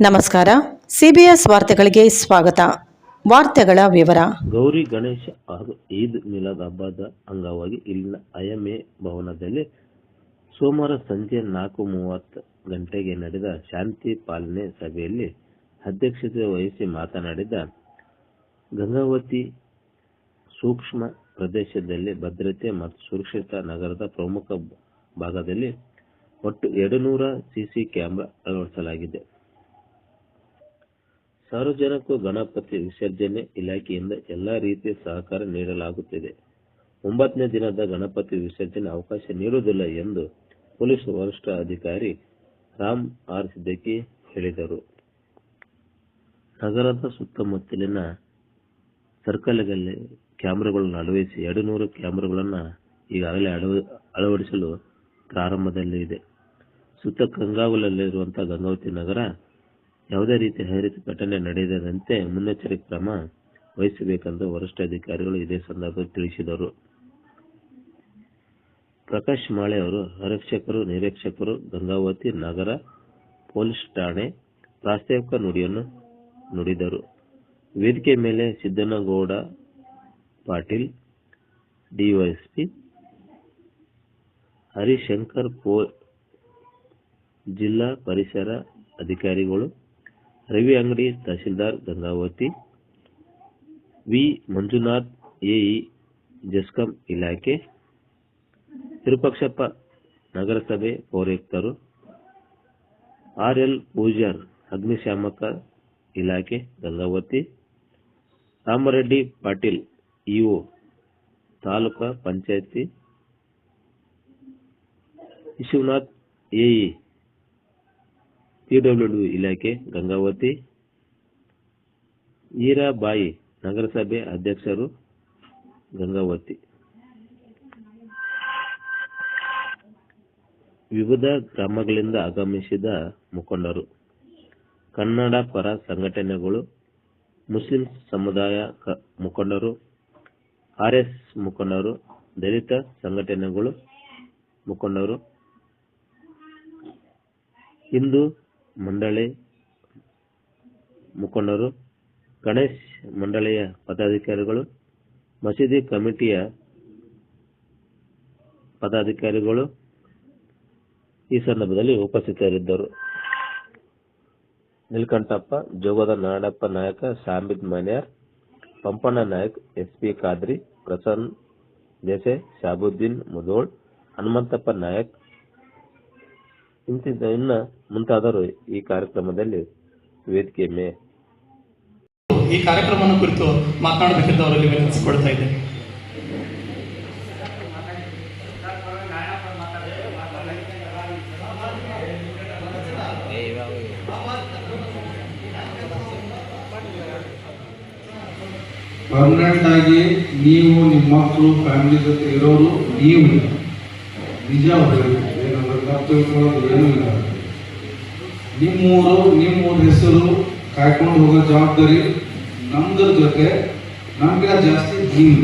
ನಮಸ್ಕಾರ. ಸಿಬಿಎಸ್ ವಾರ್ತೆಗಳಿಗೆ ಸ್ವಾಗತ. ವಾರ್ತೆಗಳ ವಿವರ. ಗೌರಿ ಗಣೇಶ ಹಾಗೂ ಈದ್ ಮಿಲಾದ್ ಹಬ್ಬದ ಅಂಗವಾಗಿ ಇಲ್ಲಿನ ಐಎಂಎ ಭವನದಲ್ಲಿ ಸೋಮವಾರ ಸಂಜೆ ನಾಲ್ಕು ಮೂವತ್ತು ಗಂಟೆಗೆ ನಡೆದ ಶಾಂತಿ ಪಾಲನೆ ಸಭೆಯಲ್ಲಿ ಅಧ್ಯಕ್ಷತೆ ವಹಿಸಿ ಮಾತನಾಡಿದ ಗಂಗಾವತಿ ಸೂಕ್ಷ್ಮ ಪ್ರದೇಶದಲ್ಲಿ ಭದ್ರತೆ ಮತ್ತು ಸುರಕ್ಷಿತ ನಗರದ ಪ್ರಮುಖ ಭಾಗದಲ್ಲಿ ಒಟ್ಟು ಎರಡುನೂರ ಸಿಸಿ ಕ್ಯಾಮೆರಾ ಅಳವಡಿಸಲಾಗಿದೆ. ಸಾರ್ವಜನಿಕ ಗಣಪತಿ ವಿಸರ್ಜನೆ ಇಲಾಖೆಯಿಂದ ಎಲ್ಲಾ ರೀತಿಯ ಸಹಕಾರ ನೀಡಲಾಗುತ್ತಿದೆ. ಒಂಬತ್ತನೇ ದಿನದ ಗಣಪತಿ ವಿಸರ್ಜನೆ ಅವಕಾಶ ನೀಡುವುದಿಲ್ಲ ಎಂದು ಪೊಲೀಸ್ ವರಿಷ್ಠ ಅಧಿಕಾರಿ ರಾಮ್ ಆರ್ ಸಿದ್ದಕ್ಕಿ ಹೇಳಿದರು. ನಗರದ ಸುತ್ತಮುತ್ತಲಿನ ಸರ್ಕಲ್ಗಳಲ್ಲಿ ಕ್ಯಾಮೆರಾಗಳನ್ನು ಅಳವಡಿಸಿ ಎರಡು ನೂರು ಕ್ಯಾಮೆರಾಗಳನ್ನು ಈಗಾಗಲೇ ಅಳವ, ಅಳವಡಿಸಲು ಪ್ರಾರಂಭದಲ್ಲಿದೆ. ಸುತ್ತ ಗಂಗಾವಲಲ್ಲಿರುವಂತಹ ಗಂಗಾವತಿ ನಗರ ಯಾವುದೇ ರೀತಿಯ ಹೈರಿತ ಘಟನೆ ನಡೆಯದಂತೆ ಮುನ್ನೆಚ್ಚರಿಕೆ ಕ್ರಮ ವಹಿಸಬೇಕೆಂದು ವರಿಷ್ಠಾಧಿಕಾರಿಗಳು ಇದೇ ಸಂದರ್ಭದಲ್ಲಿ ತಿಳಿಸಿದರು. ಪ್ರಕಾಶ್ ಮಾಳೆ ಅವರು ಆರಕ್ಷಕರು, ನಿರೀಕ್ಷಕರು, ಗಂಗಾವತಿ ನಗರ ಪೊಲೀಸ್ ಠಾಣೆ ಪ್ರಾಸ್ತಾವಿಕ ನುಡಿಯನ್ನು ನುಡಿದರು. ವೇದಿಕೆ ಮೇಲೆ ಸಿದ್ದನಗೌಡ ಪಾಟೀಲ್, ಡಿವೈಎಸ್ಪಿ ಹರಿಶಂಕರ್ ಪೋ, ಜಿಲ್ಲಾ ಪರಿಸರ ಅಧಿಕಾರಿಗಳು ರವಿ ಅಂಗಡಿ ತಹಶೀಲ್ದಾರ್ ಗಂಗಾವತಿ ವಿ ಮಂಜುನಾಥ್ ಎಇ ಜಸ್ಕಾಂ ಇಲಾಖೆ ವಿರೂಪಾಕ್ಷಪ್ಪ ನಗರಸಭೆ ಪೌರಾಯುಕ್ತರು ಆರ್ ಎಲ್ ಪೂಜಾರ್ ಅಗ್ನಿಶಾಮಕ ಇಲಾಖೆ ಗಂಗಾವತಿ ರಾಮರೆಡ್ಡಿ ಪಾಟೀಲ್ ಇಒ ತಾಲೂಕಾ ಪಂಚಾಯತಿ ವಿಶ್ವನಾಥ್ ಎಇ ಪಿಡಬ್ಲ್ಯೂಡಿ ಇಲಾಖೆ, ಗಂಗಾವತಿ. ಈರಾಬಾಯಿ ನಗರಸಭೆ ಅಧ್ಯಕ್ಷರು, ಗಂಗಾವತಿ. ವಿವಿಧ ಗ್ರಾಮಗಳಿಂದ ಆಗಮಿಸಿದ ಮುಖಂಡರು, ಕನ್ನಡ ಪರ ಸಂಘಟನೆಗಳು, ಮುಸ್ಲಿಂ ಸಮುದಾಯ ಮುಖಂಡರು ಆರ್ಎಸ್ ಮುಖಂಡರು, ದಲಿತ ಸಂಘಟನೆಗಳು ಮುಖಂಡರು. ಹಿಂದೂ ಮಂಡಳಿ ಮುಖಂಡರು, ಗಣೇಶ್ ಮಂಡಳಿಯ ಪದಾಧಿಕಾರಿಗಳು, ಮಸೀದಿ ಕಮಿಟಿಯ ಪದಾಧಿಕಾರಿಗಳು ಈ ಸಂದರ್ಭದಲ್ಲಿ ಉಪಸ್ಥಿತರಿದ್ದರು. ನೀಲಕಂಠಪ್ಪ, ಜೋಗದ ನಾಡಪ್ಪ ನಾಯಕ ಸಾಂಬಿತ್ ಮನ್ಯಾರ್, ಪಂಪಣ್ಣ ನಾಯಕ್ ಎಸ್ ಪಿ ಖಾದ್ರಿ, ಪ್ರಸನ್ನ ದೇಸೆ ಶಾಬುದ್ದೀನ್ ಮುದೋಳ್ ಹನುಮಂತಪ್ಪ ನಾಯಕ್, ಇಂತಿದ್ದ ಇನ್ನ ಮುಂತಾದವರು ಈ ಕಾರ್ಯಕ್ರಮದಲ್ಲಿ ವೇದಿಕೆ ಮೇ ಈ ಕಾರ್ಯಕ್ರಮವನ್ನು ಕುರಿತು ಮಾತನಾಡಬೇಕೆಂದು ಅವರಲ್ಲಿ ವಿನಂತಿಸಿಕೊಳ್ತಾ ಇದ್ದೇನೆ. ಪರ್ಮನೆಂಟ್ ಆಗಿ ನೀವು ನಿಮ್ಮ ಮಕ್ಕಳು ಫ್ಯಾಮಿಲಿ ಜೊತೆ ಇರೋರು ನೀವು ನಿಜ ಹೊರಬೇಕು ಏನಂದ್ರೆ ತಪ್ಪು ತಿಳ್ಕೊಳ್ಳೋದು ಏನೂ ಇಲ್ಲ. ನಿಮ್ಮೂರು, ನಿಮ್ಮೂರ ಹೆಸರು ಕಾಯ್ಕೊಂಡು ಹೋಗೋ ಜವಾಬ್ದಾರಿ ನಮ್ದ್ರ ಜೊತೆ ನಮ್ಗೆ ಜಾಸ್ತಿ ನೀವು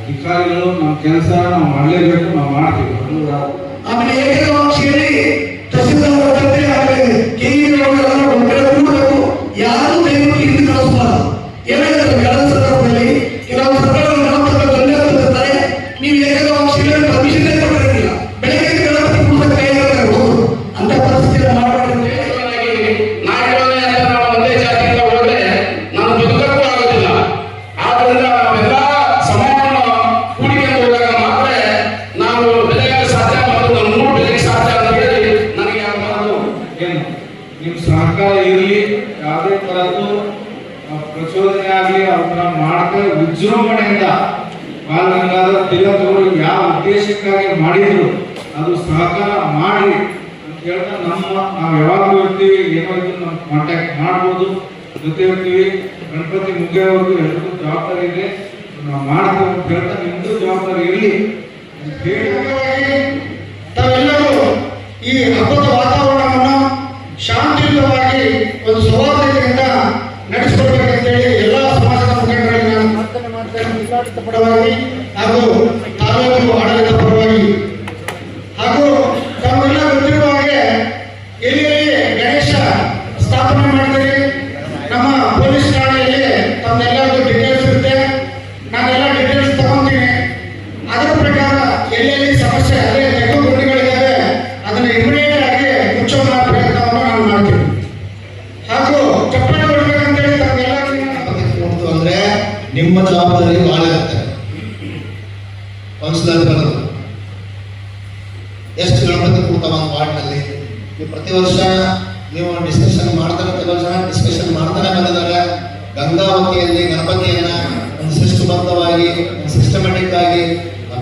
ಅಧಿಕಾರಿಗಳು ನಮ್ಮ ಕೆಲಸ ನಾವು ಮಾಡಲೇಬೇಕು, ನಾವು ಮಾಡ್ತೀವಿ. ಆಮೇಲೆ ಯಾರು ದಯವಿಟ್ಟು ಹಿಂದೆ ಕಳಿಸಬಾರದು. ಏನಾಗುತ್ತೆ ಆ, ಪ್ರಚೋದನೆ ಆಗಲಿ ಅವ್ರನ್ನ ಮಾಡ್ತಾ ವಿಜೃಂಭಣೆಯಿಂದ ಬಾಲಗಂಗಾಧರ ತಿಲಕ್ ಅವರು ಯಾವ ಉದ್ದೇಶಕ್ಕಾಗಿ ಮಾಡಿದ್ರು ಅದು ಸಹಕಾರ ಮಾಡಿ ಅಂತ ಹೇಳ್ತಾ ನಮ್ಮ ನಾವು ಯಾವಾಗಲೂ ಇರ್ತೀವಿ ಏನೋ ನಾವು ಕಾಂಟ್ಯಾಕ್ಟ್ ಮಾಡ್ಬೋದು. ಜೊತೆ ಇರ್ತೀವಿ. ಗಣಪತಿ ಮುಗಿಯೋವರೆಗೂ ಎಲ್ರಿಗೂ ಜವಾಬ್ದಾರಿ ಇದೆ. ನಾವು ಮಾಡ್ತೀವಿ ಅಂತ ಹೇಳ್ತಾ ನಿಮ್ದು ಜವಾಬ್ದಾರಿ ಇರಲಿ ತಾವೆಲ್ಲರೂ ಈ ಹಬ್ಬದ ವಾತಾವರಣವನ್ನು ಶಾಂತಿಯುತವಾಗಿ ಒಂದು ಸೌಹಾರ್ದತೆಯಿಂದ ನಡೆಸಿಕೊಡ್ಬೇಕಂತೇಳಿ ಎಲ್ಲ ಸಮಾಜದ ಮುಖಂಡರಲ್ಲಿ ನಾನು ಮಾಡ್ತೇನೆ ಪರವಾಗಿ ಹಾಗೂ ತಾಲೂಕು ಆಡಳಿತ ಪರವಾಗಿ ಹಾಗೂ ತಮ್ಮೆಲ್ಲ ಗೊತ್ತಿರುವ ಹಾಗೆ ಎಲ್ಲೆಲ್ಲಿ ಗಣೇಶ ತಹಸೀಲ್ದಾರ್ ಬರೋದು ಎಷ್ಟು ಗಣಪತಿ ಕೂತಾವ ಒಂದು ವಾರ್ಡ್ನಲ್ಲಿ ನೀವು ಪ್ರತಿ ವರ್ಷ ನೀವು ಡಿಸ್ಕಷನ್ ಮಾಡ್ತಾನೆ ಕೆಲವು ಜನ ಡಿಸ್ಕಷನ್ ಮಾಡ್ತಾನೆ ಬಂದಿದ್ದಾರೆ ಗಂಗಾವತಿಯಲ್ಲಿ ಗಣಪತಿಯನ್ನ ಒಂದು ಶಿಸ್ತುಬದ್ಧವಾಗಿ ಒಂದು ಸಿಸ್ಟಮೆಟಿಕ್ ಆಗಿ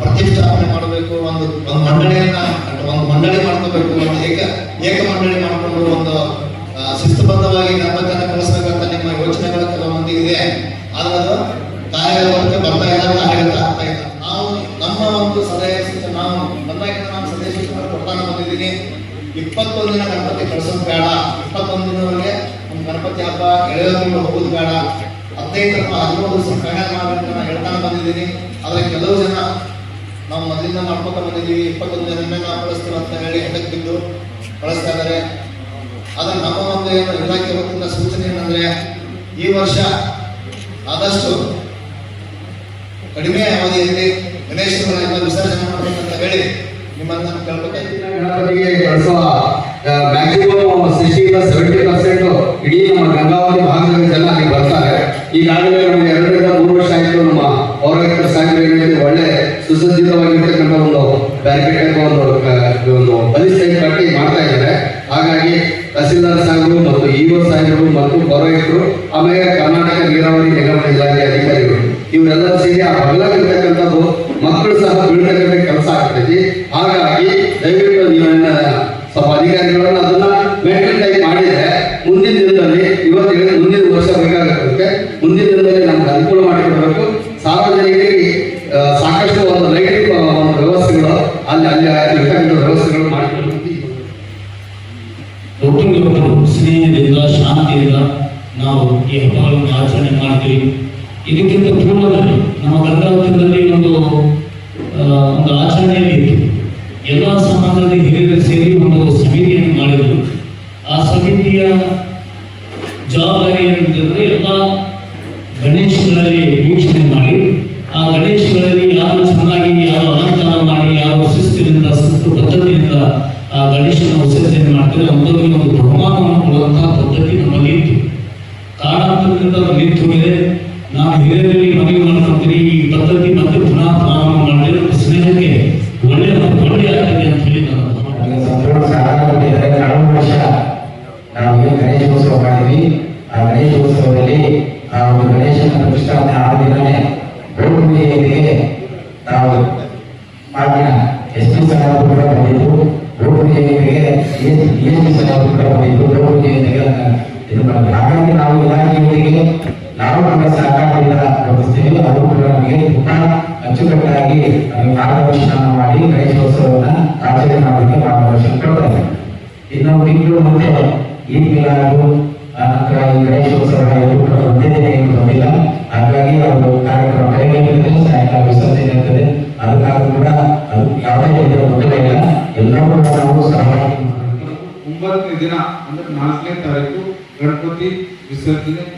ಪ್ರತಿಷ್ಠಾಪನೆ ಮಾಡಬೇಕು ಒಂದು ಒಂದು ಮಂಡಳಿಯನ್ನ ಅಥವಾ ಒಂದು ಮಂಡಳಿ ಮಾಡ್ಕೋಬೇಕು ಒಂದು ಏಕ ಏಕ ಮಂಡಳಿ ಮಾಡಿಕೊಂಡು ಒಂದು ಆ, ಶಿಸ್ತುಬದ್ಧವಾಗಿ ಗಣಪತಿಯನ್ನ ಕಳಿಸ್ಬೇಕಂತ ನಿಮ್ಮ ಯೋಚನೆಗಳು ಕೆಲವೊಂದು ಇದೆ ಆದ್ರೆ ಅದು ಕಾರ್ಯಗತಕ್ಕೆ ಬರ್ತಾ ಇಲ್ಲ ಕಾರ್ಯಗತ ಆಗ್ತಾ ಇಲ್ಲ ನಾವು ನಮ್ಮ ಒಂದು ಸಲಹೆ ಸೂಚನೆ ನಾವು ಬಂದಾಗಿಂದ ನಾನು ಸಲಹೆ ಸೂಚನೆ ಕೊಡ್ತಾನೆ ಬಂದಿದ್ದೀನಿ ಇಪ್ಪತ್ತೊಂದು ದಿನ ಗಣಪತಿ ಕಳ್ಸೋದು ಬೇಡ ಇಪ್ಪತ್ತೊಂದು ದಿನವರೆಗೆ ಒಂದು ಗಣಪತಿ ಹಬ್ಬ ಹೋಗುದು ಬೇಡ. ಹದಿನೈದು ಅಥವಾ ದಿವಸ ಪ್ರಯಾಣ ಮಾಡಬೇಕು ನಾನು ಹೇಳ್ತಾ ಬಂದಿದ್ದೀನಿ. ಆದರೆ ಕೆಲವು ಜನ ನಾವು ಮೊದಲಿಂದ ಮಾಡ್ಕೊತಾ ಬಂದಿದ್ದೀವಿ. ಇಪ್ಪತ್ತೊಂದು ದಿನ ನಾವು ಕಳಿಸ್ತೀವಿ ಅಂತ ಹೇಳಿ ಹೆಂಡಕ್ಕೆ ಬಿದ್ದು ಕಳಿಸ್ತಾ ಇದ್ದಾರೆ. ಆದ್ರೆ ನಮ್ಮ ಒಂದು ಏನು ಇಲಾಖೆ ವತಿಯಿಂದ ಸೂಚನೆ ಏನಂದ್ರೆ ಈ ವರ್ಷ ಆದಷ್ಟು ಕಡಿಮೆ ಅವಧಿಯಲ್ಲಿ ಗಣೇಶನ ವಿಸರ್ಜನೆ ಮಾಡಬೇಕಂತ ಹೇಳಿ ನಿಮ್ಮನ್ನು ನಾನು ಕೇಳ್ಕೊತಾ ಗಣಪತಿಗೆ ಕಳಿಸುವ ಮ್ಯಾಕ್ಸಿಮಮ್ ಸಿಕ್ಸ್ಟಿ ಸೆವೆಂಟಿ ಪರ್ಸೆಂಟ್ ಇಡೀ ನಮ್ಮ ಗಂಗಾವತಿ ಭಾಗದ ಜನ ಅಲ್ಲಿ ಬರ್ತಾರೆ. ಈಗಾಗಲೇ ನಮಗೆ ಎರಡರಿಂದ ಮೂರು ವರ್ಷ ಆಯಿತು ನಮ್ಮ ಪೌರಾಯುಕ್ತ ಏನಿದೆ ಒಳ್ಳೆ ಸುಸಜ್ಜಿತವಾಗಿರ್ತಕ್ಕಂಥ ಒಂದು ಬ್ಯಾರಿಕೇಡ್ ಒಂದು ಒಂದು ಬಲಿಷ್ಠ ಕಟ್ಟಿ ಮಾಡ್ತಾ ಇದ್ದಾರೆ. ಹಾಗಾಗಿ ತಹಸೀಲ್ದಾರ್ ಸಾಹೇಬರು ಮತ್ತು ಇಒ ಸಾಹೇಬರು ಮತ್ತು ಪೌರಾಯುಕ್ತರು, ಆಮೇಲೆ ಕರ್ನಾಟಕ ನೀರಾವರಿ ನಿಗಮ ಇಲಾಖೆ ಅಧಿಕಾರಿಗಳು, ಇವರೆಲ್ಲರೂ ಸೇರಿ ಆ ಬಗಲಾಗಿರ್ತಕ್ಕಂಥದ್ದು ಮಕ್ಕಳು ಸಹ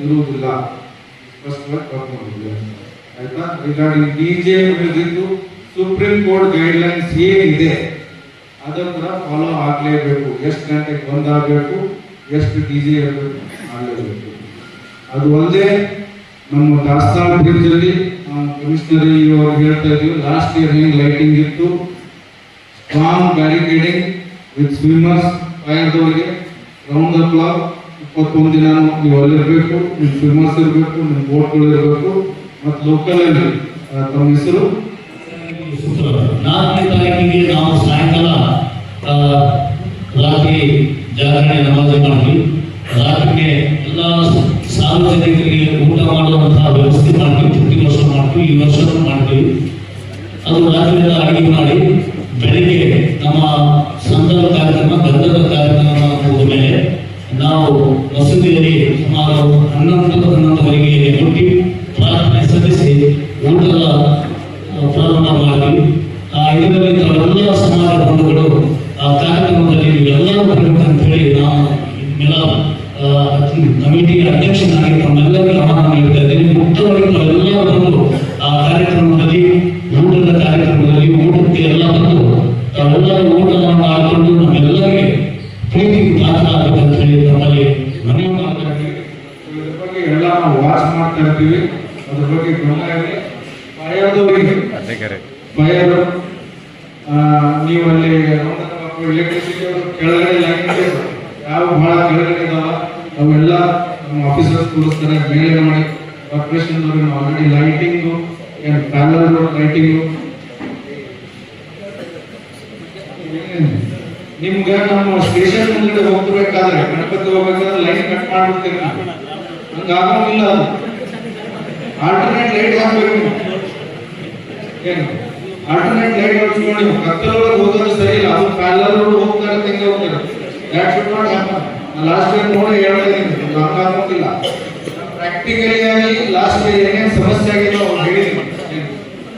ಇರುವುದಿಲ್ಲ. ಆಯ್ತಾ? Regarding D J music supreme court guidelines ಏನಿದೆ ಅದನ್ನ ಫಾಲೋ ಆಗಲೇಬೇಕು. ಎಷ್ಟು ಗಂಟೆಗೆ ಬಂದಾಗಬೇಕು, ಎಷ್ಟು ಡಿ ಜೆ ಇರಬೇಕು ಮಾಡಲೇಬೇಕು ಅದು ಅಲ್ಲದೆ ನಮ್ಮ ದಾಸ್ತಾನ್ ಬ್ರಿಡ್ಜ್ ಅಲ್ಲಿ ಕಮಿಷನರ್ ಇವಾಗ ಹೇಳ್ತಾ ಇದ್ವಿ ಲಾಸ್ಟ್ ಇಯರ್ ಹೆಂಗ್ ಲೈಟಿಂಗ್ ಇತ್ತು? ಸ್ಟ್ರಾಂಗ್ ಬ್ಯಾರಿಕೇಡಿಂಗ್ ವಿತ್ ಸ್ವಿಮ್ಮರ್ಸ್ ಫೈರ್ದವರಿಗೆ ರೌಂಡ್ ದ ಕ್ಲಾಕ್ ಇಪ್ಪತ್ತೊಂದು ದಿನ ನೀವು ಅಲ್ಲಿರಬೇಕು ನಿಮ್ಮ ಫೇಮಸ್ ಇರಬೇಕು ನಿಮ್ಮ ಬೋಟ್ಗಳು ಇರಬೇಕು ಮತ್ತು ಲೋಕಲ್ ಅಲ್ಲಿ ಆ, ತಮ್ಮ ಹೆಸರು? ನಾಲ್ಕನೇ ತಾರೀಕಿಗೆ ನಾವು ಸಾಯಂಕಾಲ ರಾತ್ರಿ ಜಾಗರಣೆ ನಮಾಜ್ ಮಾಡ್ತೀವಿ ರಾತ್ರಿಗೆ ಎಲ್ಲ ಸಾರ್ವಜನಿಕರಿಗೆ ಊಟ ಮಾಡುವಂತಹ ವ್ಯವಸ್ಥೆ ಮಾಡ್ತೀವಿ ಪ್ರತಿ ವರ್ಷ ಮಾಡ್ತೀವಿ ಈ ವರ್ಷ ಮಾಡ್ತೀವಿ. ಅದು ರಾತ್ರಿಯಿಂದ ಅಡಿಗೆ ಮಾಡಿ ಬೆಳಿಗ್ಗೆ ನಮ್ಮ ಗಂಧದ ಕಾರ್ಯಕ್ರಮ ಮುಗಿದ ಮೇಲೆ ನಾವು ಮಸೂದಿಯಲ್ಲಿ ಸುಮಾರು ಹನ್ನೊಂದು ಹನ್ನೊಂದುವರೆಗೆ ಎದ್ದುಬಿಟ್ಟು ಪ್ರಾರ್ಥನೆ ಸಲ್ಲಿಸಿ ಊಟದ ಆ, ಪ್ರಾರಂಭ ಮಾಡ್ತೀವಿ ಆ ಇದರಲ್ಲಿ ತಾವೆಲ್ಲ ಸಮಾಜ ಬಂಧುಗಳು ಆ ಕಾರ್ಯಕ್ರಮದಲ್ಲಿ ನೀವೆಲ್ಲರೂ ಬರಬೇಕು ಅಂತ ಹೇಳಿ ನಾವು ಎಲ್ಲ ಕಮಿಟಿ ಅಧ್ಯಕ್ಷನಾಗಿ ತಮ್ಮೆಲ್ಲರಿಗೂ ಆಹ್ವಾನ ನೀಡ್ತಾ ಇದ್ದೇನೆ ಮುಕ್ತವಾಗಿ ತಾವೆಲ್ಲ ಬಂದು ಆ ಕಾರ್ಯಕ್ರಮದಲ್ಲಿ ಊಟದ ಕಾರ್ಯಕ್ರಮದಲ್ಲಿ ಊಟಕ್ಕೆ ಎಲ್ಲ ಬಂದು ತಾವೆಲ್ಲ ಊಟವನ್ನು ಮಾಡಿಕೊಂಡು ನಮ್ಮೆಲ್ಲರಿಗೆ ಪ್ರೀತಿಗೆ ಪಾತ್ರ ಆಗಬೇಕಂತ ಹೇಳಿ ತಮ್ಮಲ್ಲಿ ಮನವಿ ಮಾಡ್ತಾ ಇದ್ದೀನಿ. ಇದ್ರ ಬಗ್ಗೆ ಎಲ್ಲ ನಾವು ವಾಚ್ ಮಾಡ್ತಾ ಇರ್ತೀವಿ ಅದ್ರ ಬಗ್ಗೆ ಗಮನ ಇರಲಿ ಕಾಯೋದವರಿಗೆ ಫೈರ್ ನೀವು ಅಲ್ಲಿ ಎಲೆಕ್ಟ್ರಿಸಿಟಿ ಕೆಳಗಡೆ ಲೈನ್ ಯಾವ ಬಹಳ ಕೆಳಗಡೆ ಇದಾವ ಅವೆಲ್ಲ ನಮ್ಮ ಆಫೀಸರ್ಸ್ ತೋರಿಸ್ತಾರೆ ಮೇಲೆ ಮಾಡಿ corporation already lighting panel lighting ನಿಮ್ಗೆ ನಮ್ಮ ಸ್ಟೇಷನ್ ಮುಂದೆ ಹೋಗ್ಬೇಕಾದ್ರೆ, ಗಣಪತಿ ಹೋಗ್ಬೇಕಾದ್ರೆ ಲೈನ್ ಕಟ್ ಮಾಡ್ಬಿಡ್ತೀವಿ ನಾವು. ಹಂಗ ಆಗಂಗಿಲ್ಲ ಅದು. ಆಲ್ಟರ್ನೇಟ್ ಲೈಟ್ ಹಾಕ್ಬೇಕು ಏನು? ಆಲ್ಟರ್ನೇಟ್ ಲೈಟ್ ಹಚ್ಕೊಂಡು ಕತ್ತಲೊಳಗೆ ಹೋದ್ರೆ ಸರಿ ಇಲ್ಲ. ಅದು ಪ್ಯಾಲರ್ ಹೋಗ್ತಾರೆ ತೆಂಗೆ ಹೋಗ್ತಾರೆ. ಯಾಕೆ should not happen last time ನೋಡಿ ಹೇಳಿದ್ದೀನಿ ಇದು ಹಂಗ ಪ್ರಾಕ್ಟಿಕಲಿ ಆಗಿ ಲಾಸ್ಟ್ ಏನೇನು ಸಮಸ್ಯೆ ಆಗಿಲ್ಲ ಅವ್ರು ಹೇಳಿದ್ದೀನಿ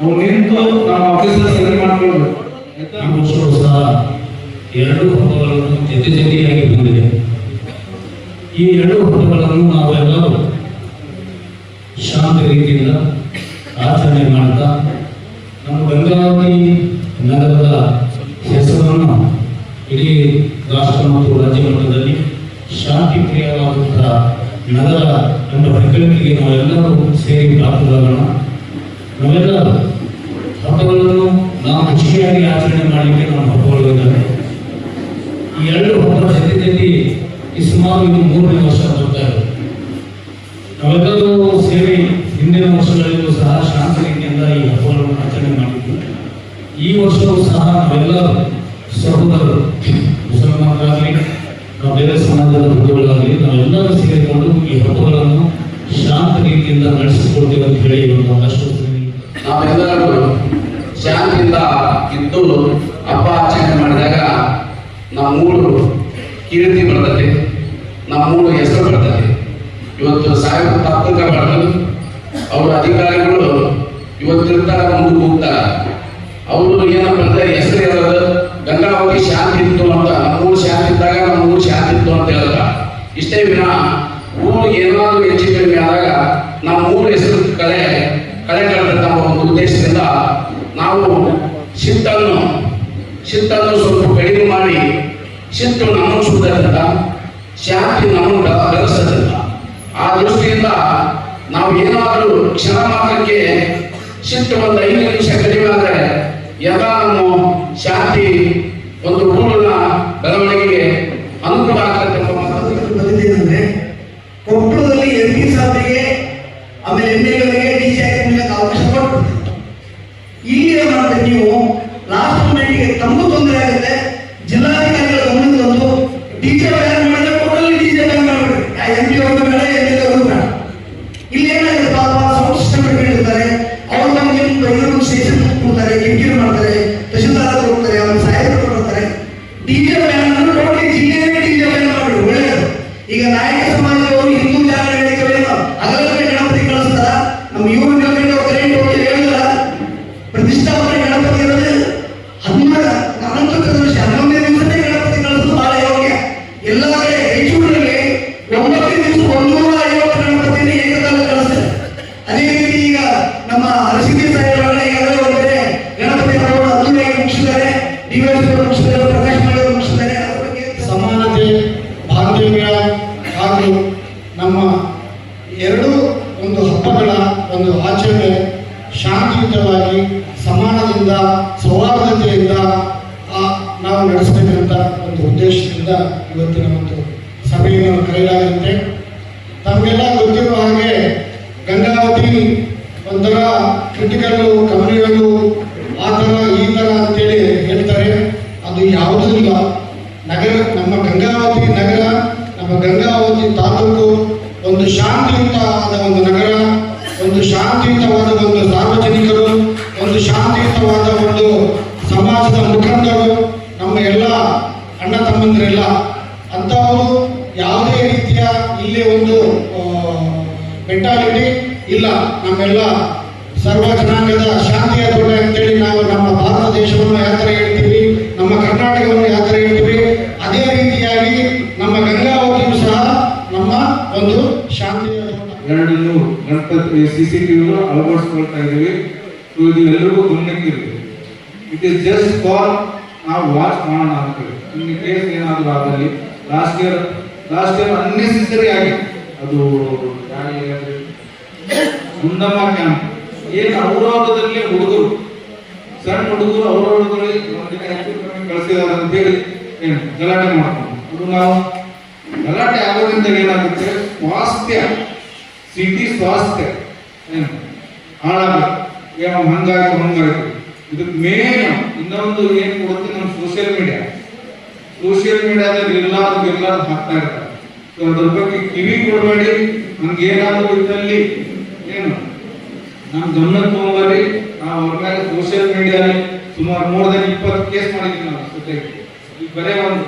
ಅವ್ರು ನಿಂತು ನಮ್ಮ ಆಫೀಸಲ್ಲಿ ಸರಿ ಮಾಡ್ಕೊಳ್ಬೇಕು ಆಯ್ತಾ? ಎರಡು ಹಬ್ಬಗಳನ್ನು ಜೊತೆ ಜೊತೆಯಾಗಿ ಬಂದಿದೆ. ಈ ಎರಡು ಹಬ್ಬಗಳನ್ನು ನಾವೆಲ್ಲರೂ ಶಾಂತ ರೀತಿಯಿಂದ ಆಚರಣೆ ಮಾಡ್ತಾ, ನಮ್ಮ ಗಂಗಾವತಿ ನಗರದ ಹೆಸರನ್ನು ಇಡೀ ರಾಷ್ಟ್ರ ಮತ್ತು ರಾಜ್ಯ ಮಟ್ಟದಲ್ಲಿ ಶಾಂತಿ ಪ್ರಿಯವಾದಂತಹ ನಗರ ಎಂಬ ಹೆಗ್ಗಳಿಕೆಗೆ ನಾವೆಲ್ಲರೂ ಸೇರಿ ಪ್ರಾಪ್ತರಾಗೋಣ ನಾವೆಲ್ಲರೂ ಹಬ್ಬಗಳನ್ನು ನಾವು ಖುಷಿಯಾಗಿ ಆಚರಣೆ ಮಾಡಲಿಕ್ಕೆ ನಮ್ಮ ಹಬ್ಬಗಳು ಇದ್ದಾವೆ. ಈ ಎರಡು ಜೊತೆ ಈ ಸುಮಾರು ಇದು ಮೂರನೇ ವರ್ಷ ಬರ್ತಾ ಇದೆ. ನಾವೆಲ್ಲರೂ ಸೇರಿ ಹಿಂದಿನ ವರ್ಷಗಳಲ್ಲೂ ಸಹ ಶಾಂತ ರೀತಿಯಿಂದ ಈ ಹಬ್ಬಗಳನ್ನು ಆಚರಣೆ ಮಾಡಿದ್ವಿ ಈ ವರ್ಷವೂ ಸಹ ನಾವೆಲ್ಲರೂ ಸಹೋದರರು, ಮುಸಲ್ಮಾನರಾಗಲಿ, ನಾವು ಬೇರೆ ಸಮಾಜದ ಬಂಧುಗಳಾಗಲಿ ನಾವೆಲ್ಲರೂ ಸೇರಿಕೊಂಡು ಈ ಹಬ್ಬಗಳನ್ನು ಶಾಂತ ರೀತಿಯಿಂದ ನಡೆಸಿಕೊಡ್ತೀವಿ ಅಂತ ಹೇಳಿ ಒಂದು ಆಶ್ವಾಸನೆ ನಾವೆಲ್ಲರೂ ಶಾಂತಿಯಿಂದ ಇದ್ದು ಹಬ್ಬ ಆಚರಣೆ ಮಾಡಿದಾಗ ನಮ್ಮೂರು ಕೀರ್ತಿ ಬರ್ತದೆ ನಮ್ಮೂರು ಹೆಸರು ಬರ್ತದೆ ಇವತ್ತು ಸಾಹೇಬ್ ತಾತ್ವಿಕ ಬರ್ತದೆ ಅವರ ಅಧಿಕಾರಿಗಳು ಇವತ್ತಿರ್ತಾರ ಮುಂದೆ ಹೋಗ್ತಾರ ಅವರು ಏನಪ್ಪ ಅಂದ್ರೆ ಹೆಸರು ಇರೋದು ಗಂಗಾವತಿ ಶಾಂತಿ ಇತ್ತು ಅಂತ, ನಮ್ಮೂರು ಶಾಂತಿ ಇದ್ದಾಗ ನಮ್ಮೂರು ಶಾಂತಿ ಇತ್ತು ಅಂತ ಹೇಳಿದ್ರ ಇಷ್ಟೇ ವಿನ ಊರು ಏನಾದರೂ ಹೆಚ್ಚು ಕಡಿಮೆ ಆದಾಗ ನಮ್ಮ ಊರ ಹೆಸರು ಕಳೆ ಕಳೆ ಕಳೆದ ಒಂದು ಉದ್ದೇಶದಿಂದ ನಾವು ಶಿಸ್ತನ್ನು ಶಿಸ್ತನ್ನು ಸ್ವಲ್ಪ ಕಡಿಮೆ ಮಾಡಿ ಶಿಸ್ತು ನಮ್ಮನ್ನು ಸುತ್ತದಿಂದ ಶಾಂತಿ ನಾನು ಬೆಳೆಸೋದ್ರಿಂದ ಆ ದೃಷ್ಟಿಯಿಂದ ನಾವು ಏನಾದರೂ ಕ್ಷಣ ಮಾತ್ರಕ್ಕೆ ಶಿಸ್ತು ಒಂದು ಐದು ನಿಮಿಷ ಕಡಿಮೆ ಆದರೆ, ಎಲ್ಲ ನಮ್ಮ ಶಾಂತಿ ಒಂದು last year last year unnecessary ಆಗಿ. ಅದು ಗುಂಡಮ್ಮ ಕ್ಯಾಂಪ್ ಏನು ಅನುರಾಧದಲ್ಲಿ ಹುಡುಗರು? ಸಣ್ಣ ಹುಡುಗರು ಹುಡುಗರು ಅಂತ ಹೇಳಿ ಏನು, ಗಲಾಟೆ ಮಾಡ್ಕೊಂಡು. ಅದು ನಾವು ಗಲಾಟೆ ಆಗೋದ್ರಿಂದ ಏನಾಗುತ್ತೆ? ಸ್ವಾಸ್ಥ್ಯ, ಸಿಟಿ ಸ್ವಾಸ್ಥ್ಯ ಏನು ಹಾಳಾಗುತ್ತೆ ಹಂಗಾಯ್ತು ಹಂಗಾಯ್ತು. ಇದಕ್ಕೆ ಮೇನ್ ಇನ್ನೊಂದು ಏನ್ ಕೊಡುತ್ತೆ ನಮ್ಮ ಸೋಷಿಯಲ್ ಮೀಡಿಯಾ ಸೋಷಿಯಲ್ ಮೀಡಿಯಾದಲ್ಲಿ ಎಲ್ಲಾದ್ರು ಎಲ್ಲಾದ್ರು ಹಾಕ್ತಾ ಇರ್ತಾರೆ. ಅದ್ರ ಬಗ್ಗೆ ಕಿವಿ ಕೊಡಬೇಡಿ ನಮ್ಗೆ ಏನಾದ್ರು ಇದ್ದಲ್ಲಿ ಏನು? ನಮ್ ಗಮನ ತಗೊಂಬರಿ ನಾವು ಅವ್ರ ಮೇಲೆ ಸೋಷಿಯಲ್ ಮೀಡಿಯಾದಲ್ಲಿ ಸುಮಾರು ಮೋರ್ ದನ್ ಇಪ್ಪತ್ತು ಕೇಸ್ ಮಾಡಿದ್ವಿ ನಾವು ಸೊಸೈಟಿ ಈಗ ಬರೇ ಒಂದು.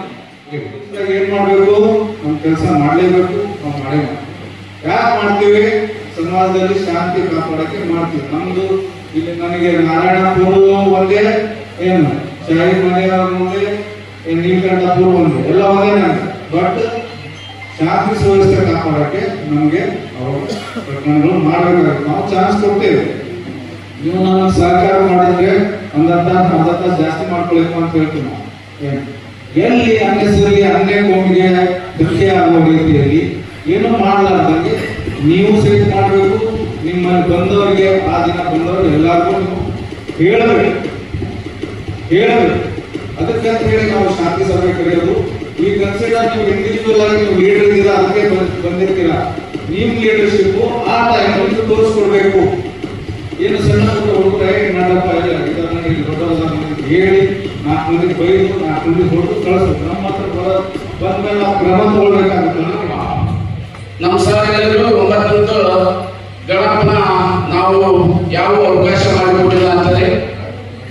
ಏನ್ ಮಾಡ್ಬೇಕು? ನಮ್ ಕೆಲಸ ಮಾಡ್ಲೇಬೇಕು, ನಾವು ಮಾಡೇ ಮಾಡ್ತೀವಿ. ಯಾಕೆ ಮಾಡ್ತೀವಿ? ಸಮಾಜದಲ್ಲಿ ಶಾಂತಿ ಕಾಪಾಡಕ್ಕೆ ಮಾಡ್ತೀವಿ. ನಮ್ದು ಇಲ್ಲಿ ನನಗೆ ನಾರಾಯಣಪುರ ಒಂದೇ ಏನು? ಶಾಹಿ ಮನೆ ಒಂದೇ ಏನ್ ನೀಲಕಂಠಪುರ ಪೂರ್ವ ಎಲ್ಲ ಒಂದೇ ಬಟ್ ಶಾಂತಿ ಸುವ್ಯವಸ್ಥೆ ಕಾಪಾಡಕ್ಕೆ ನಮಗೆ ಅವರು ಪ್ರಕರಣಗಳು ಮಾಡಬೇಕಾಗುತ್ತೆ. ನಾವು ಚಾನ್ಸ್ ಕೊಡ್ತೇವೆ. ನೀವು ನಾನು ಸಹಕಾರ ಮಾಡಿದ್ರೆ ಒಂದರ್ಧ, ಅರ್ಧರ್ಧ ಜಾಸ್ತಿ ಮಾಡ್ಕೊಳ್ಬೇಕು ಅಂತ ಹೇಳ್ತೀವಿ ನಾವು? ಎಲ್ಲಿ ಸರಿ ಅನ್ಯ ಕೋಮಿಗೆ ಧಕ್ಕೆ ಆಗುವ ರೀತಿಯಲ್ಲಿ ಏನು ಮಾಡಲಾರ್ದಂಗೆ ನೀವು ಸಹಿತ ಮಾಡಬೇಕು. ನಿಮ್ಮ ಬಂದವರಿಗೆ, ಆ ದಿನ ಬಂದವರು ಎಲ್ಲರಿಗೂ ನೀವು ಹೇಳಬೇಕು. ಹೇಳಬೇಕು. ಅದಕ್ಕೆ ಅಂತ ಹೇಳಿ ನಾವು ಶಾಂತಿ ಸಭೆ ಕರೆಯೋದು. ಈ ಕನ್ಸಿಡರ್ ನೀವು ಇಂಡಿವಿಜುವಲ್ ಆಗಿ ನೀವು ಲೀಡರ್ ಇದ್ದೀರಾ ಅದಕ್ಕೆ ಬಂದಿರ್ತೀರ? ನಿಮ್ ಲೀಡರ್ಶಿಪ್ ಆ ಟೈಮ್ ತೋರಿಸ್ಕೊಡ್ಬೇಕು. ಏನು ಸಣ್ಣ ಪುಟ್ಟ ಹುಡುಗರ ಇಲ್ಲ, ಇದನ್ನ ಇಲ್ಲಿ ದೊಡ್ಡವರ ಹೇಳಿ ನಾಲ್ಕು ಮಂದಿ ಬೈದು, ನಾಲ್ಕು ಮಂದಿ ಹೊರಟು ಕಳಿಸ್ಬೇಕು ನಮ್ಮ ಹತ್ರ ಬರ, ಬಂದ್ಮೇಲೆ ನಾವು ಕ್ರಮ ತಗೊಳ್ಬೇಕಾಗುತ್ತೆ ನಮ್ಮ ಶಾಲೆಯಲ್ಲೂ ಒಂಬತ್ತಂದು ಗಣಪನ ನಾವು ಯಾವ ಅವಕಾಶ ಮಾಡಿಕೊಟ್ಟಿಲ್ಲ ಅಂತಾರೆ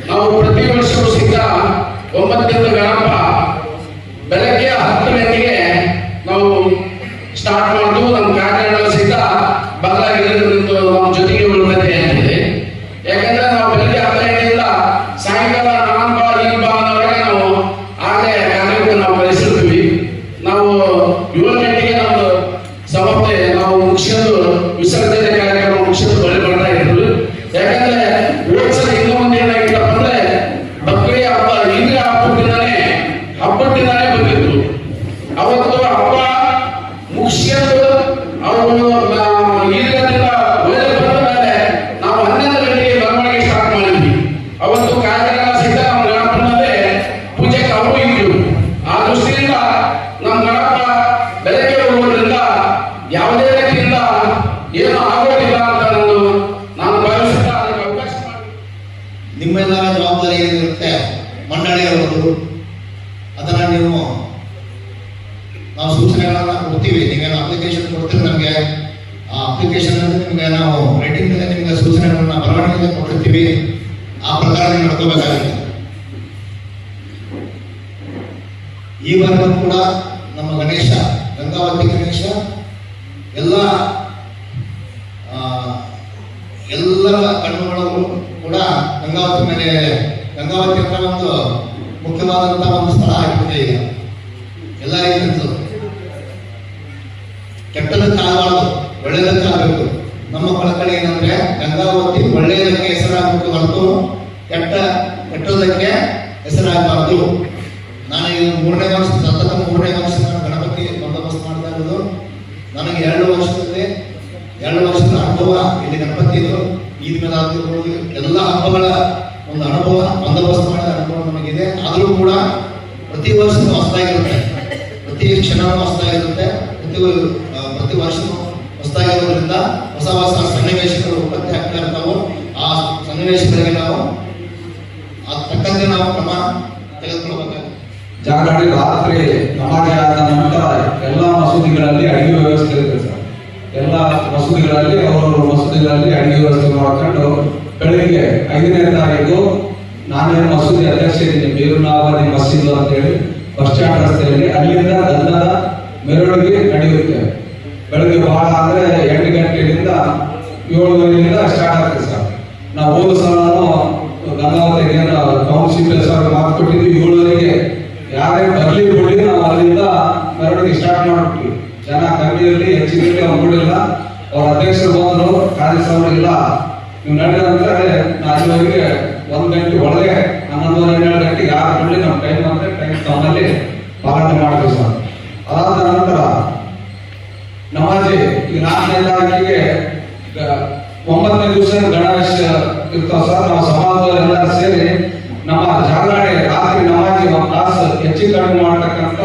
ನಾವು मोहम्मद बिन गराम ಕೊಟ್ಟಿರ್ತೀವಿ ಆ ಪ್ರಕಾರ ನಡ್ಕೋಬೇಕಾಗುತ್ತೆ. ಈ ಬಾರಿನೂ ಕೂಡ ನಮ್ಮ ಗಣೇಶ, ಗಂಗಾವತಿ ಗಣೇಶ, ಎಲ್ಲ ಎಲ್ಲರ ಕಣ್ಣುಗಳು ಕೂಡ ಗಂಗಾವತಿ ಮೇಲೆ, ಗಂಗಾವತಿ ಹತ್ರ ಒಂದು ಮುಖ್ಯವಾದಂತಹ ಒಂದು ಸ್ಥಳ ಆಗಿಬಿಟ್ಟಿದೆ ಈಗ. ಎಲ್ಲ ರೀತಿಯದ್ದು ಕೆಟ್ಟದಕ್ಕೆ ಒಳ್ಳೆಯದಕ್ಕೆ ನಮ್ಮ ಕಳಕಳಿ ಏನಂದ್ರೆ ಗಂಗಾವತಿ ಒಳ್ಳೆಯದಕ್ಕೆ ಹೆಸರಾಗಬೇಕು ಹೊರತು ಕೆಟ್ಟ, ಕೆಟ್ಟದಕ್ಕೆ ಹೆಸರಾಗಬಾರ್ದು. ನಾನು ಇದು ಮೂರನೇ ವರ್ಷ, ಸತತ ಮೂರನೇ ವರ್ಷ ನಾನು ಗಣಪತಿ ಬಂದೋಬಸ್ತ್ ಮಾಡ್ತಾ ಇರೋದು. ನನಗೆ ಎರಡು ವರ್ಷದಲ್ಲಿ, ಎರಡು ವರ್ಷದ ಅನುಭವ ಇಲ್ಲಿ ಗಣಪತಿ ಇದು ಈದ್ ಮೇಲೆ ಆಗಿರ್ಬೋದು ಎಲ್ಲ ಹಬ್ಬಗಳ ಒಂದು ಅನುಭವ, ಬಂದೋಬಸ್ತ್ ಮಾಡಿದ ಅನುಭವ ನಮಗಿದೆ. ಆದರೂ ಕೂಡ ಪ್ರತಿ ವರ್ಷ ಹೊಸದಾಗಿರುತ್ತೆ. ಪ್ರತಿ ಕ್ಷಣ ಹೊಸದಾಗಿರುತ್ತೆ. ಪ್ರತಿ ಪ್ರತಿ ವರ್ಷ ಹೊಸದಾಗಿರೋದ್ರಿಂದ ಹೊಸ ಹೊಸ ಸನ್ನಿವೇಶಗಳು ಪತ್ತೆ ಆಗ್ತಾ ಇರ್ತಾವೆ ಆ ಸನ್ನಿವೇಶಗಳಿಗೆ ನಾವು ತಕ್ಕಂತೆ ನಾವು ಕ್ರಮ ತೆಗೆದುಕೊಳ್ಬೇಕಾಗುತ್ತೆ ರಾತ್ರಿ ನಮಾಜ್ ಆದ ನಂತರ ಎಲ್ಲ ಮಸೂದಿಗಳಲ್ಲಿ ಅಡಿಗೆ ವ್ಯವಸ್ಥೆ ಇರುತ್ತೆ ಸರ್. ಎಲ್ಲ ಮಸೂದಿಗಳಲ್ಲಿ, ಅವರವರ ಮಸೂದಿಗಳಲ್ಲಿ ಅಡಿಗೆ ವ್ಯವಸ್ಥೆ ಮಾಡ್ಕೊಂಡು ಬೆಳಿಗ್ಗೆ ಐದನೇ ತಾರೀಕು ನಾನೇ ಮಸೂದಿ ಅಧ್ಯಕ್ಷ ಇದ್ದೀನಿ ಬೇರುನಾಬಾದಿ ಮಸೀದು ಅಂತೇಳಿ ಬಸ್ ಸ್ಟ್ಯಾಂಡ್ ರಸ್ತೆಯಲ್ಲಿ. ಅಲ್ಲಿಂದ ಗಂಧದ ಮೆರವಣಿಗೆ ನಡೆಯುತ್ತೆ. ಬೆಳಗ್ಗೆ ಬಹಳ ಅಂದ್ರೆ ಎಂಟು ಗಂಟೆಯಿಂದ ಏಳುವರೆಯಿಂದ ಸ್ಟಾರ್ಟ್ ಆಗ್ತದೆ ಸರ್ ನಾವು ಹೋದ ಸಲ ಗಂಗಾವತಿಗೆ ಏನು ಕೌನ್ಸಿಲ್ ಸರ್ ಮಾತು ಕೊಟ್ಟಿದ್ವಿ ಏಳುವರೆಗೆ ಯಾರೇ ಬರ್ಲಿ ಬಿಡ್ಲಿ ನಾವು ಅಲ್ಲಿಂದ ಮೆರವಣಿಗೆ ಸ್ಟಾರ್ಟ್ ಮಾಡ್ಬಿಟ್ವಿ. ಜನ ಕಮ್ಮಿ ಇರಲಿ ಹೆಚ್ಚಿಗೆ ಹೋಗಿಲ್ಲ ಅವ್ರ ಅಧ್ಯಕ್ಷರು ಬಂದ್ರು ಕಾರ್ಯಕ್ರಮ ಇಲ್ಲ. ನೀವು ನಡೆದ ಅಂದ್ರೆ ನಾಲ್ಕುವರೆಗೆ ಒಂದ್ ಗಂಟೆ ಒಳಗೆ ಹನ್ನೊಂದುವರೆ, ಹನ್ನೆರಡು ಗಂಟೆ ಯಾರು ಬಿಡ್ಲಿ ನಮ್ಮ ಟೈಮ್ ಅಂದ್ರೆ ಟೈಮ್ ತಮ್ಮಲ್ಲಿ ಪಾಲನೆ ಮಾಡ್ತೀವಿ ಸರ್ ಅದಾದ ನಂತರ ನಮಾಜಿ ಈಗ ನಾನು ಒಂಬತ್ತನೇ ದಿವಸ ಗಣೇಶ ಇರ್ತಾವ ಸರ್ ನಾವು ಸಮಾಜದವರೆಲ್ಲ ಸೇರಿ ನಮ್ಮ ಜಾಗರಣೆ ರಾತ್ರಿ ನಮಾಜಿ ನಮ್ಮ ಕ್ಲಾಸ್ ಹೆಚ್ಚು ಕಡಿಮೆ ಮಾಡತಕ್ಕಂತ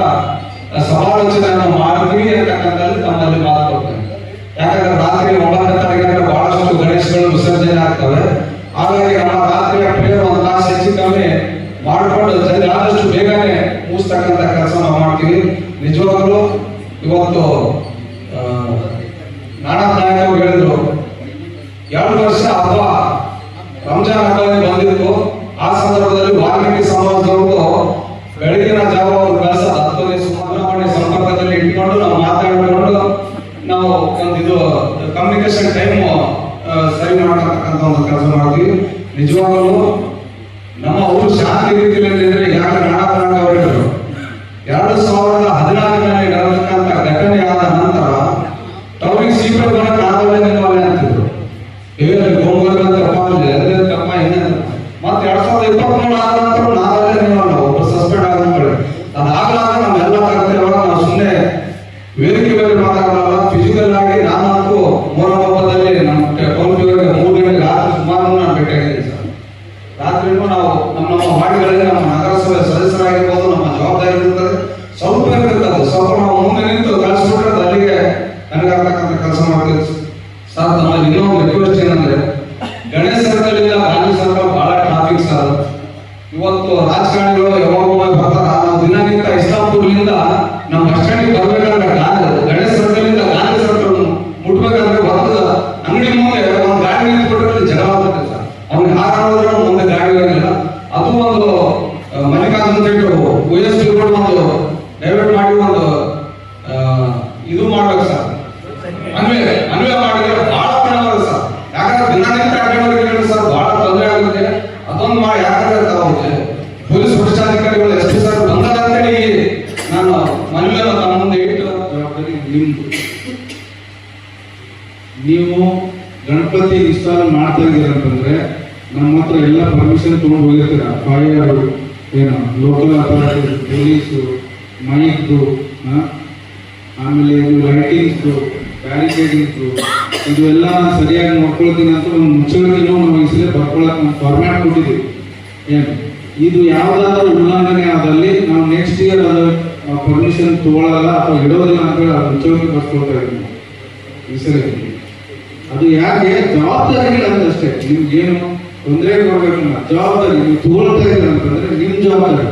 ಸಮಾಲೋಚನೆಯನ್ನು ಮಾಡ್ತೀವಿ ಅಂತಕ್ಕಂಥದ್ದು ತಮ್ಮಲ್ಲಿ ಮಾತು ಯಾಕಂದ್ರೆ ರಾತ್ರಿ ಒಂಬತ್ತನೇ ತಾರೀಕಂದ್ರೆ ಬಹಳಷ್ಟು ಗಣೇಶಗಳು ವಿಸರ್ಜನೆ ಆಗ್ತವೆ. ಹಾಗಾಗಿ ನಮ್ಮ ರಾತ್ರಿ ಪ್ರೇಮ ಒಂದು ಕ್ಲಾಸ್ ಹೆಚ್ಚು ಕಮ್ಮಿ ಮಾಡಿಕೊಂಡು ಆದಷ್ಟು ಬೇಗನೆ ಮುಗಿಸ್ತಕ್ಕಂಥ ಕೆಲಸ ನಾವು ಮಾಡ್ತೀವಿ. ನಿಜವಾಗ್ಲೂ ಇವತ್ತು ನಾನಾ ನಾಯಕರು ಹೇಳಿದ್ರು. ಎರಡು ವರ್ಷ ಹಬ್ಬ ರಂಜಾನ್ ಹಬ್ಬದಲ್ಲಿ ಬಂದಿತ್ತು. ಆ ಸಂದರ್ಭದಲ್ಲಿ ವಾಲ್ಮೀಕಿ ಸಮಾಜದವರು ಬೆಳಗಿನ ಜಾವ ಅವರು ಕೆಲಸ ಹತ್ತನೇ ಸುಮಾರು ಸಂಪರ್ಕದಲ್ಲಿ ಇಟ್ಕೊಂಡು ನಾವು ಮಾತಾಡಿಕೊಂಡು ನಾವು ಒಂದು ಇದು ಕಮ್ಯುನಿಕೇಶನ್ ಟೈಮ್ ಸರಿ ಮಾಡತಕ್ಕಂಥ ಒಂದು ಕೆಲಸ ಮಾಡ್ತೀವಿ. ನಿಜವಾಗಲೂ ನಮ್ಮ ಊರು ಶಾಂತಿ ರೀತಿಯಲ್ಲಿ ಇದ್ರೆ ಯಾಕೆ ನಾಡಪ್ರಾಣ ಅವರು ಹೇಳಿದ್ರು ಎರಡು ಸಾವಿರದ ಹದಿನಾರರಲ್ಲಿ ನಡೆದಕ್ಕಂಥ ಘಟನೆ ಆದ ನಂತರ ಟೌನಿಗೆ ಸೀಕ್ರೆಟ್ ಬರಕ್ಕೆ ಆಗಲೇ ನಿಲ್ಲವೇ ಅಂತಿದ್ರು ಇವೇನು ಗೋಮೂಲ ಅಂತ ತಪ್ಪ ಅಂದ್ರೆ ಅದೇ ತಪ್ಪ ಏನೇ ಮತ್ತೆ ಎರಡ್ ಸಾವಿರದ ಇಪ್ಪತ್ಮೂರು ಆದ ನಂತರ ನಾವಲ್ಲೇ ನಿಲ್ಲಲ್ಲ ಒಬ್ಬ ಸಸ್ಪೆಂಡ್ ಆದ ಮೇಲೆ ಅದಾಗಲಾಗ ನಮ್ಮೆಲ್ಲ ಕರ್ತವ್ಯ ನಾವು ಸುಮ್ಮನೆ ವೇದಿಕೆ ಮೇಲೆ ಮಾತಾಡಲ್ಲ ಫಿಸಿಕಲ್ ಆಗಿ ನಾನಂತೂ ಮೂರ ಹಬ್ಬದಲ್ಲಿ ನಮ್ಮ ಕೌನ್ಸಿಲರ್ಗೆ ಮೂರು ಗಂಟೆ ರಾತ್ರಿ ಸುಮಾರು ನಾನು ಭೇಟಿಯಾಗಿದ್ದೀನಿ ಸರ್ ರಾತ್ರಿನೂ ನಾವು ನಮ್ಮ ನಮ್ಮ ವಾರ್ಡ್ಗಳಲ್ಲಿ ನಮ್ಮ ನಗರಸಭೆ ಸದಸ್ಯರಾಗಿರ್ಬೋದು, ನಮ್ಮ ಜವಾಬ್ದಾರಿ ಇರ್ತದೆ. ಸ್ವಲ್ಪ ಇರ್ತದೆ ಸ್ವಲ್ಪ ನಾವು ಮುಂದೆ ನಿಂತು ಕಳಿಸ್ಬಿಟ್ರೆ ಅಲ್ಲಿಗೆ ನನಗಾಗ್ತಕ್ಕಂಥ ಕೆಲಸ ಮಾಡ್ತೀವಿ. ಸರ್, ನಮ್ಮಲ್ಲಿ ಇನ್ನೊಂದು ರಿಕ್ವೆಸ್ಟ್ ಏನಂದ್ರೆ, ಗಣೇಶ ಸರ್ಕಲ್ ಇಂದ ಗಾಂಧಿ ಸರ್ಕಲ್ ಬಹಳ ಟ್ರಾಫಿಕ್ ಸರ್ ಇವತ್ತು ರಾಜಕಾರಣಿಗಳು ಯಾವಾಗ ಬರ್ತಾರ ನಾವು ದಿನನಿತ್ಯ ಇಸ್ಲಾಂಪುರ್ಲಿಂದ ನಮ್ಮ ಬಸ್ ಸ್ಟ್ಯಾಂಡಿಗೆ ಬರ್ಬೇಕಾದ್ರೆ ಗಾಂಧಿ ಗಣೇಶ ಸರ್ಕಲ್ ಇಂದ ಗಾಂಧಿ ಸರ್ಕಲ್ ಮುಟ್ಬೇಕಾದ್ರೆ ಬರ್ತದ ಅಂಗಡಿ ಮುಂದೆ ಒಂದು ಗಾಡಿ ನಿಂತ್ಬಿಟ್ರೆ ಜನ ಆಗ್ತದೆ ಸರ್ ಅವ್ನಿಗೆ ಹಾರಾಡಿದ್ರೆ ಮುಂದೆ ಗಾಡಿ ಹೋಗಿಲ್ಲ ಅದು ಒಂದು ಆ, ಮಲ್ಲಿಕಾರ್ಜುನ ತೆಟ್ಟು ಒ ಎಸ್ ಪಿ ರೋಡ್ ಒಂದು ಡೈವರ್ಟ್ ಮಾಡಿ ಒಂದು ಆ, ಇದು ಮಾಡ್ಬೇಕು ಸರ್ ಅನ್ವಯ ಅನ್ವಯ ಮಾಡಿದ್ರೆ ಬಹಳ ಪರಿಣಾಮ ಸರ್ ಯಾಕಂದ್ರೆ ದಿನನಿತ್ಯ ಅಡ್ಡಾಡೋರಿಗೆ ಸರ್ ಬಹಳ ತೊಂದರೆ ಆಗುತ್ತೆ ಅದೊಂದು ಮಾಡಿ ಯಾಕಂದ್ರೆ ತಾವು ಪೊಲೀಸ್ ವರಿಷ್ಠಾಧಿಕಾರಿಗಳು ಎಸ್ ಪಿ ಸರ್ ಬಂದಾರ ಅಂತೇಳಿ ನಾನು ಮನವಿಯನ್ನು ತಮ್ಮ ಮುಂದೆ ಇಟ್ಟು ಜವಾಬ್ದಾರಿ ನಿಮ್ದು ನೀವು ಗಣಪತಿ ಇನ್ಸ್ಟಾಲ್ ಮಾಡ್ತಾ ಅಂತಂದ್ರೆ ನಮ್ಮ ಹತ್ರ ಎಲ್ಲ ಪರ್ಮಿಷನ್ ತಗೊಂಡು ಹೋಗಿರ್ತೀರ? ಫೈರ್, ಏನು ಲೋಕಲ್ ಅಥಾರಿಟಿ ಪೊಲೀಸು ಮೈಕ್ದು ಆಮೇಲೆ ಇದು ಲೈಟಿಂಗ್ಸು ಬ್ಯಾರಿಕೇಡಿಂಗ್ಸು ಇದು ಎಲ್ಲ ಸರಿಯಾಗಿ ನೋಡ್ಕೊಳ್ತೀನಿ ಅಂತ ಒಂದು ಮುಚ್ಚುವಿಕೆನೂ ನಾವು ಈ ಸಲ ಒಂದು ಫಾರ್ಮ್ಯಾಟ್ ಕೊಟ್ಟಿದ್ದೀವಿ. ಏನು? ಇದು ಯಾವುದಾದ್ರೂ ಉಲ್ಲಂಘನೆ ಆದಲ್ಲಿ ನಾವು ನೆಕ್ಸ್ಟ್ ಇಯರ್ ಅದು ಪರ್ಮಿಷನ್ ತಗೊಳ್ಳಲ್ಲ ಅಥವಾ ಇಡೋದಿಲ್ಲ ಅಂತ ಹೇಳಿ ಅದು ಮುಚ್ಚುವಿಕೆ ಬರ್ಸ್ಕೊಳ್ತಾ ಇದ್ದೀವಿ ಈ ಸರಿ. ಅದು ಯಾಕೆ? ಜವಾಬ್ದಾರಿ ಅಂತಷ್ಟೇ ನಿಮ್ಗೇನು ತೊಂದರೆ ಕೊಡ್ಬೇಕಲ್ಲ ಜವಾಬ್ದಾರಿ, ನೀವು ತಗೊಳ್ತಾ ಇದ್ದೀರ ಅಂತಂದ್ರೆ ನಿಮ್ ಜವಾಬ್ದಾರಿ.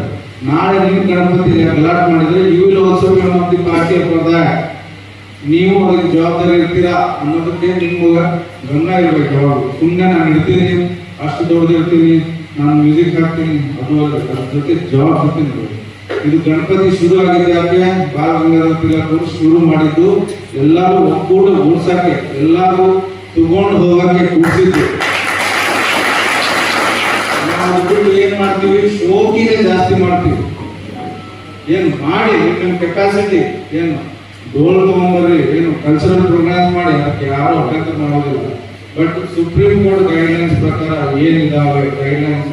ನಾಳೆ ನಿಮ್ ಗಣಪತಿ ಗಲಾಟ್ ಮಾಡಿದ್ರೆ you will also Ganapati party of ನೀವು ಅದಕ್ಕೆ ಜವಾಬ್ದಾರಿ ಇರ್ತೀರಾ ಅನ್ನೋದಕ್ಕೆ ನಿಮ್ಗೆ ಗಮನ ಇರ್ಬೇಕು. ಯಾವಾಗ ಸುಮ್ಮನೆ ನಾನು ಇರ್ತೀನಿ ಅಷ್ಟು ದೊಡ್ಡದಿರ್ತೀನಿ, ನಾನು ಮ್ಯೂಸಿಕ್ ಹಾಕ್ತೀನಿ, ಅದು ಅದ್ರ ಜೊತೆ ಜವಾಬ್ದಾರಿ ಇರ್ಬೇಕು. ಇದು ಗಣಪತಿ ಶುರು ಆಗಿದೆ ಯಾಕೆ ಬಾಲಗಂಗಾಧರ ತಿಲಕರು ಶುರು ಮಾಡಿದ್ದು. ಎಲ್ಲರೂ ಒಕ್ಕೂಟ ಗೂಡ್ಸಕ್ಕೆ ಎಲ್ಲರೂ ತಗೊಂಡು ಹೋಗಕ್ಕೆ ಕೂಡಿಸಿದ್ದು ನಾವು ಏನ್ ಮಾಡ್ತೀವಿ? ಶೋಕಿನೇ ಜಾಸ್ತಿ ಮಾಡ್ತೀವಿ. ಏನು ಮಾಡಿ ನಿಮ್ಮ ಕೆಪಾಸಿಟಿ ಏನು ಡೋಲ್ ತಗೊಂಡ್ಬರ್ರಿ ಏನು ಕಲ್ಚರಲ್ ಪ್ರೋಗ್ರಾಮ್ ಮಾಡಿ, ಅದಕ್ಕೆ ಯಾರು ಅಭ್ಯಂತರ ಮಾಡೋದಿಲ್ಲ. ಬಟ್ ಸುಪ್ರೀಂ ಕೋರ್ಟ್ ಗೈಡ್ಲೈನ್ಸ್ ಪ್ರಕಾರ ಏನಿದಾವೆ? Guidelines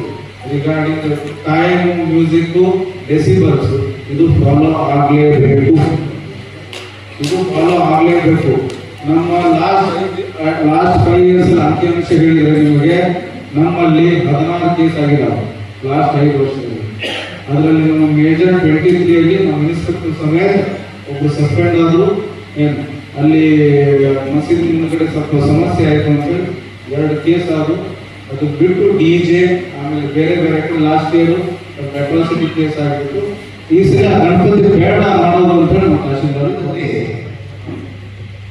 regarding time music decibels ಇದು ಫಾಲೋ ಆಗಲೇಬೇಕು. ಇದು ಫಾಲೋ ಆಗಲೇಬೇಕು. ನಮ್ಮ ಲಾಸ್ಟ್ ಲಾಸ್ಟ್ ಫೈವ್ ಇಯರ್ಸ್ ಅಂಕಿಅಂಶ ಹೇಳಿದರೆ ನಿಮಗೆ. ನಮ್ಮಲ್ಲಿ ಹದಿನಾರು ಕೇಸ್ ಆಗಿದ್ದಾವೆ ಲಾಸ್ಟ್ ಐದು ವರ್ಷದಲ್ಲಿ. ಅದರಲ್ಲಿ ನಮ್ಮ ಮೇಜರ್ ಟ್ವೆಂಟಿ ತ್ರೀಯಲ್ಲಿ ನಮ್ಮ ಇನ್ಸ್ಪೆಕ್ಟರ್ ಸಮೇತ ಒಬ್ಬರು ಸಸ್ಪೆಂಡ್ ಆದರು. ಏನು, ಅಲ್ಲಿ, ಮಸೀದಿ ಮುಂದ್ಗಡೆ ಸ್ವಲ್ಪ ಸಮಸ್ಯೆ ಆಯಿತು ಅಂತೇಳಿ ಎರಡು ಕೇಸ್ ಆದವು ಅದು ಬಿಟ್ಟು ಡಿ ಜೆ ಆಮೇಲೆ ಬೇರೆ ಬೇರೆ ಲಾಸ್ಟ್ ಇಯರ್ ಸಿಟಿ ಕೇಸ್ ಆಗಿತ್ತು. ಈ ಸಲ ಗಣಪತಿ ಬೇಡ ಮಾಡೋದು ಅಂತ ನಮ್ಮ ತಹಶೀಲ್ದಾರ್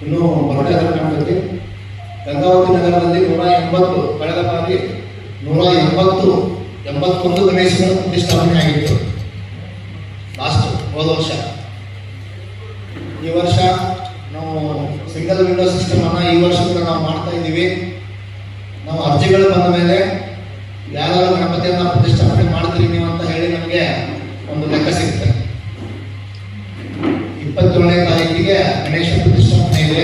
ಇನ್ನು ಗಣಪತಿ, ಗಂಗಾವತಿ ನಗರದಲ್ಲಿ ನೂರ ಎಂಬತ್ತು, ಕಳೆದ ಬಾರಿ ನೂರ ಎಂಬತ್ತು, ಎಂಬತ್ತೊಂದು ಗಣೇಶನ ಪ್ರತಿಷ್ಠಾಪನೆ ಆಗಿತ್ತು. ಲಾಸ್ಟ್ ಹೋದ ವರ್ಷ. ಈ ವರ್ಷ ನಾವು ಸಿಂಗಲ್ ವಿಂಡೋ ಸಿಸ್ಟಮ್ ಅನ್ನ ಈ ವರ್ಷದಿಂದ ನಾವು ಮಾಡ್ತಾ ಇದ್ದೀವಿ. ನಾವು ಅರ್ಜಿಗಳು ಬಂದ ಮೇಲೆ ಯಾವ ಗಣಪತಿಯನ್ನ ಪ್ರತಿಷ್ಠಾಪನೆ ಮಾಡ್ತೀರಿ ನೀವು ಅಂತ ಹೇಳಿ ನಮಗೆ ಒಂದು ಲೆಕ್ಕ ಸಿಗುತ್ತೆ. ಇಪ್ಪತ್ತೇಳನೇ ತಾರೀಕಿಗೆ ಗಣೇಶ ಪ್ರತಿಷ್ಠಾಪನೆ ಇದೆ.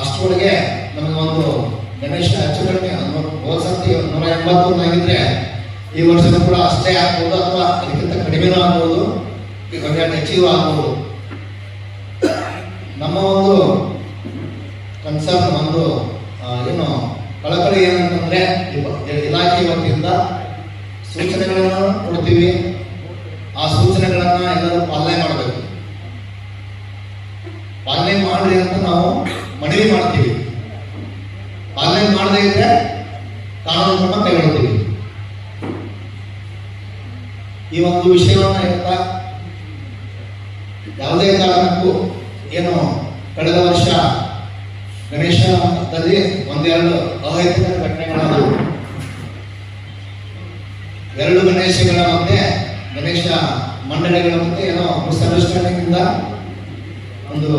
ಅಷ್ಟೊಳಗೆ ಅಷ್ಟರೊಳಗೆ ನಮಗೆ ಒಂದು ಗಣೇಶ ಹೆಚ್ಚು ಕಡಿಮೆ ಹೋದ್ಸತಿ ನೂರ ಈ ವರ್ಷದ ಕೂಡ ಅಷ್ಟೇ ಆಗ್ಬೋದು ಅಥವಾ ಅದಕ್ಕಿಂತ ಕಡಿಮೆನೂ ಆಗ್ಬೋದು ಒಂದೆರಡು ಹೆಚ್ಚಿಗೂ ಆಗ್ಬೋದು. ನಮ್ಮ ಒಂದು ಕನ್ಸರ್ನ್ ಒಂದು ಏನು, ಕಳಕಳಿ ಏನಂತಂದ್ರೆ ಇಲಾಖೆ ವತಿಯಿಂದ ಸೂಚನೆಗಳನ್ನು ಕೊಡ್ತೀವಿ. ಆ ಸೂಚನೆಗಳನ್ನು ಎಲ್ಲರೂ ಪಾಲನೆ ಮಾಡಬೇಕು. ಪಾಲನೆ ಮಾಡ್ರಿ ಅಂತ ನಾವು ಮನವಿ ಮಾಡ್ತೀವಿ. ಪಾಲನೆ ಮಾಡದೇ ಇದ್ರೆ ಕಾನೂನು ಕ್ರಮ ಕೈಗೊಳ್ತೀವಿ ಈ ಒಂದು ವಿಷಯವನ್ನು ಹೇಳ್ತಾ, ಯಾವುದೇ ಕಾರಣಕ್ಕೂ, ಏನು, ಕಳೆದ ವರ್ಷ ಗಣೇಶದಲ್ಲಿ ಒಂದೆರಡು ಅಹಿತಕರ ಘಟನೆಗಳನ್ನು ಎರಡು ಗಣೇಶಗಳ ಮಧ್ಯೆ ಗಣೇಶ ಮಂಡಳಿಗಳ ಮಧ್ಯೆ ಏನೋ ಮಿಸ್ಅಂಡರ್ಸ್ಟ್ಯಾಂಡಿಂಗ್ ಇಂದ ಒಂದು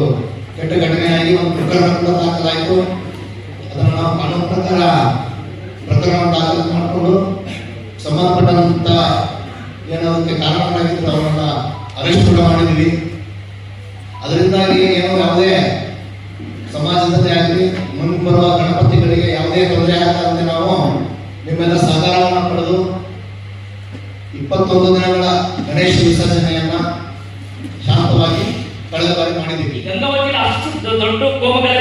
ಕೆಟ್ಟ ಘಟನೆಯಾಗಿ ಒಂದು ಪ್ರಕರಣ ಕೂಡ ದಾಖಲಾಯಿತು. ಅದನ್ನು ನಾವು ಕಾನೂನು ಪ್ರಕಾರ ಪ್ರಕರಣ ದಾಖಲು ಮಾಡಿಕೊಂಡು ಸಂಬಂಧಪಟ್ಟಂತ ಏನೋ ಕಾರಣಗಳಾಗಿತ್ತು ಅವರನ್ನ ಅರೆಸ್ಟ್ ಕೂಡ ಮಾಡಿದ್ವಿ ಅದರಿಂದಾಗಿ ಏನೋ ಯಾವುದೇ ಸಾಧ್ಯತೆ ಆಗಲಿ ಮುಂದೆ ಬರುವ ಗಣಪತಿಗಳಿಗೆ ಯಾವುದೇ ತೊಂದರೆ ಆಗದಂತೆ ನಾವು ನಿಮ್ಮೆಲ್ಲ ಸಹಕಾರವನ್ನು ಪಡೆದು ಇಪ್ಪತ್ತೊಂದು ದಿನಗಳ ಗಣೇಶ ವಿಸರ್ಜನೆಯನ್ನ ಶಾಂತವಾಗಿ ಕಳೆದ ಬಾರಿ ಮಾಡಿದ್ದೀವಿ ಅಷ್ಟು ದೊಡ್ಡ ಹೋಮಗಳ